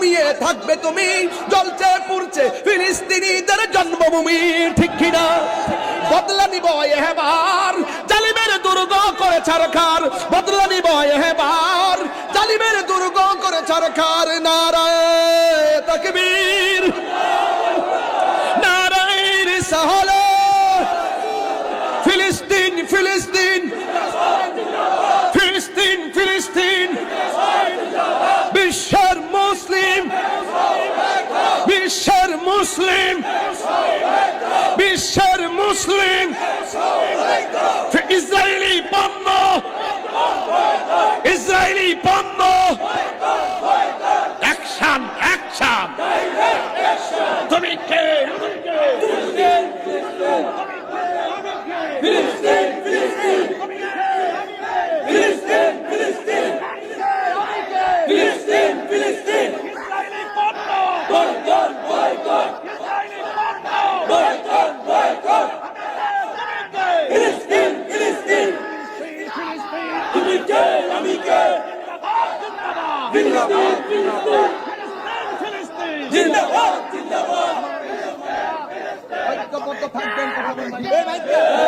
ঘুমিয়ে থাকবে তুমি, জ্বলছে, পুড়ছে ফিলিস্তিনিদের জন্মভূমি, ঠিক কিনা? বদলা নিব এবার জালিমের দুর্গ করে? ছারখার বদলা নিব এবার জালিমের দুর্গ করে? ছারখার নারায় তাকবীর নারায়ণ সাহলে, ফিলিস্তিন ফিলিস্তিন ফিলিস্তিন ফিলিস্তিন বিশ্বের মুসলিম বিশ্বের মুসলিম। বিশ্বের মুসলিম। ইসরায়েলি পণ্য ইসরায়েলি পণ্য অ্যাকশন অ্যাকশন। তুমি কে? জিন্দাবাদ জিন্দাবাদ ঐক্যবদ্ধ থাকবেন কথা বলবেন